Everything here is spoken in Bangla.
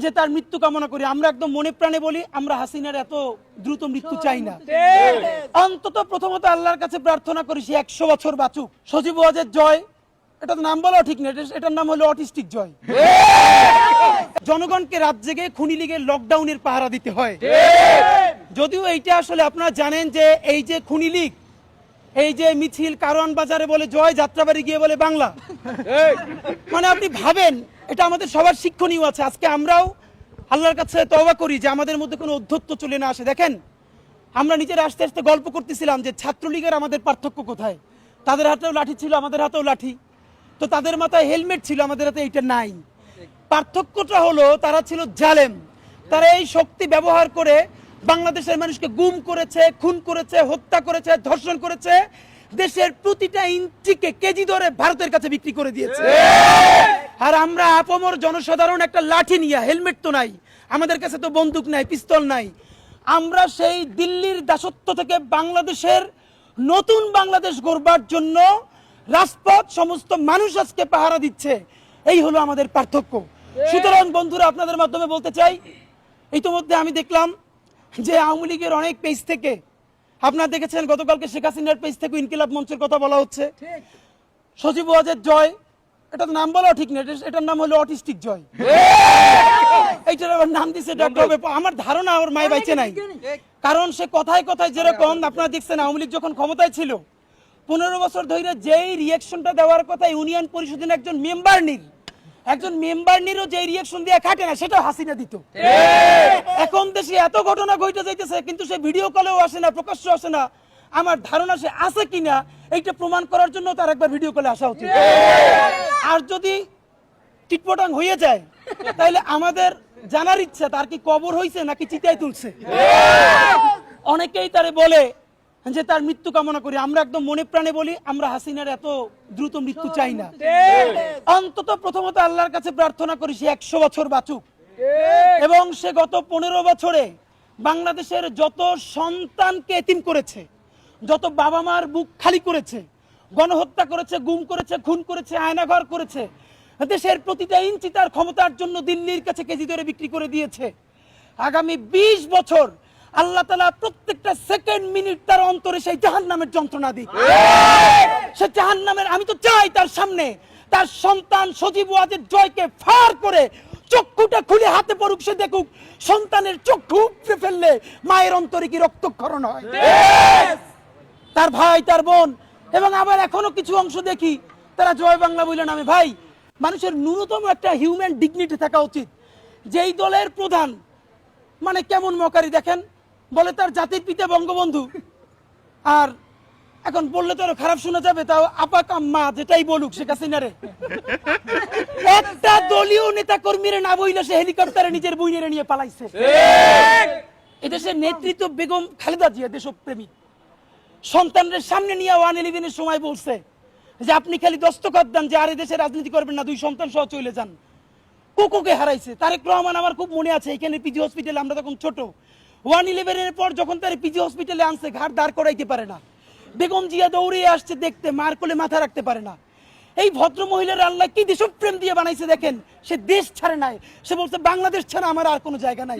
যে তার মৃত্যু কামনা করি। আমরা একদম মনে প্রাণে বলি আমরা হাসিনার এত দ্রুত মৃত্যু চাই না। অন্তত প্রথমত আল্লাহর কাছে প্রার্থনা করি সে একশো বছর বাঁচুক। সজীব ওয়াজের জয়। এটা নাম বলাও ঠিক না এটার নাম হলো অটিস্টিক জয়। জনগণকে রাত জেগে খুনি লীগের লকডাউনের পাহারা দিতে হয়। যদিও এইটা আসলে আপনারা জানেন যে এই যে খুনি লীগ এই যে মিছিল কারওয়ান বাজারে বলে জয় যাত্রাবাড়ি গিয়ে বলে বাংলা। মানে আপনি ভাবেন এটা আমাদের সবার শিক্ষণীয় আছে। আজকে আমরাও আল্লাহর কাছে তওবা করি যে আমাদের মধ্যে কোনো অধ্যত্ব চলে না আসে। দেখেন আমরা নিজেরা আস্তে আস্তে গল্প করতেছিলাম যে ছাত্রলীগের আমাদের পার্থক্য কোথায়? তাদের হাতেও লাঠি ছিল আমাদের হাতেও লাঠি। তো তাদের মাথায় হেলমেট ছিল আমাদের হাতে এইটা নাই। পার্থক্যটা হলো তারা ছিল জালেম। তারা এই শক্তি ব্যবহার করে বাংলাদেশের মানুষকে গুম করেছে, খুন করেছে, হত্যা করেছে, ধর্ষণ করেছে, দেশের প্রতিটা ইঞ্চিকে কেজি ধরে ভারতের কাছে বিক্রি করে দিয়েছে। আর আমরা আপমর জনসাধারণ একটা লাঠি নিয়ে, হেলমেট তো নাই, আমাদের কাছে তো বন্দুক নাই, পিস্তল নাই। আমরা সেই দিল্লির দাসত্ব থেকে বাংলাদেশের নতুন বাংলাদেশ গড়বার জন্য রাজপথ সমস্ত মানুষ আজকে পাহারা দিচ্ছে। এই হলো আমাদের পার্থক্য। সুতরাং বন্ধুরা, আপনাদের মাধ্যমে বলতে চাই, ইতোমধ্যে আমি দেখলাম যে আওয়ামী লীগের অনেক পেজ থেকে আপনারা দেখেছেন গতকালকে শেখ হাসিনার পেজ থেকে ইনকিলাব মঞ্চের কথা বলা হচ্ছে। সজীব ওয়াজের জয় এটা নাম বলাও ঠিক না এটার নাম হলো অটিস্টিক জয়। এইটার আবার নাম দিছে ডক্টর আমার ধারণা ওর মায় বাইচে নাই। কারণ সে কথায় কথায় যেরকম আপনারা দেখছেন আওয়ামী লীগ যখন ক্ষমতায় ছিল পনেরো বছর ধরে যেই রিয়াকশনটা দেওয়ার কথা ইউনিয়ন পরিষদের একজন মেম্বার নির একজন মেম্বার নিরও যে রিয়াকশন দিয়ে খাটে না সেটা হাসিনা দিত। এখন দেশে এত ঘটনা ঘটে যাইতেছে কিন্তু সে ভিডিও কলেও আসে না প্রকাশ্য আসে না। আমার ধারণা সে আছে কিনা এইটা প্রমাণ করার জন্য তার একবার ভিডিও কলে আসা উচিত। আর যদি টিটপটাং হয়ে যায় তাহলে আমাদের জানার ইচ্ছা তার কি কবর হয়েছে নাকি চিতায় তুলছে? অনেকেই তারে বলে যে তার মৃত্যু কামনা করি। আমরা একদম মনে প্রাণে বলি আমরা হাসিনার এত দ্রুত মৃত্যু চাই না। অন্তত প্রথমত আল্লাহর কাছে প্রার্থনা করি সে একশো বছর বাঁচুক। এবং সে গত পনেরো বছরে বাংলাদেশের যত সন্তানকে এতিম করেছে যত বাবা মার বুক খালি করেছে গণহত্যা করেছে গুম করেছে খুন করেছে আয়নাঘর করেছে দেশের প্রতিটা ইঞ্চি তার ক্ষমতার জন্য দিল্লির কাছে কেজি ধরে বিক্রি করে দিয়েছে। আগামী ২০ বছর আল্লাহ তালা প্রত্যেকটা সেকেন্ড মিনিট তার অন্তরে সেই জাহান নামের যন্ত্রণা দিক। সে জাহান নামের আমি তো চাই তার সামনে তার সন্তান সজীব ওয়াজের জয়কে ফার করে চক্ষুটা খুলে হাতে পড়ুক সে দেখুক সন্তানের চক্ষু উপড়ে ফেললে মায়ের অন্তরে কি রক্তক্ষরণ হয়? তার ভাই তার বোন এবং আবার এখনও কিছু অংশ দেখি তারা জয় বাংলা বলে নামে ভাই মানুষের ন্যূনতম একটা হিউম্যান ডিগনিটি থাকা উচিত। যেই দলের প্রধান মানে কেমন মকারি দেখেন? বলে তার জাতির পিতা বঙ্গবন্ধু। আর এখন বললে তো আরও খারাপ শোনা যাবে তাও আপা কাম্মা যেটাই বলুক শেখ হাসিনারে একটা দলীয় নেতা কর্মীরে না বইলে সে হেলিকপ্টারে নিজের বইনেরে নিয়ে পালাইছে। এদেশের নেতৃত্ব বেগম খালেদা জিয়া দেশপ্রেমী। সন্তানদের সামনে নিয়ে ওয়ান ইলেভেনের সময় বলছে যে আপনি খালি দস্তখত দেন যে আর দেশে রাজনীতি করবেন না দুই সন্তান সহ চলে যান। কোকোকে হারাইছে। তারেক রহমান আমার খুব মনে আছে এখানে পিজি হসপিটালে আমরা তখন ছোট ওয়ান ইলেভেনের পর যখন তার পিজি হসপিটালে আনছে ঘাট দাঁড় করাইতে পারে না। বেগম জিয়া দৌড়িয়ে আসছে দেখতে, মার কোলে মাথা রাখতে পারে না। এই ভদ্র মহিলার আল্লাহ কি দেশপ্রেম দিয়ে বানাইছে দেখেন, সে দেশ ছাড়ে নাই। সে বলছে, বাংলাদেশ ছাড়া আমার আর কোনো জায়গা নাই।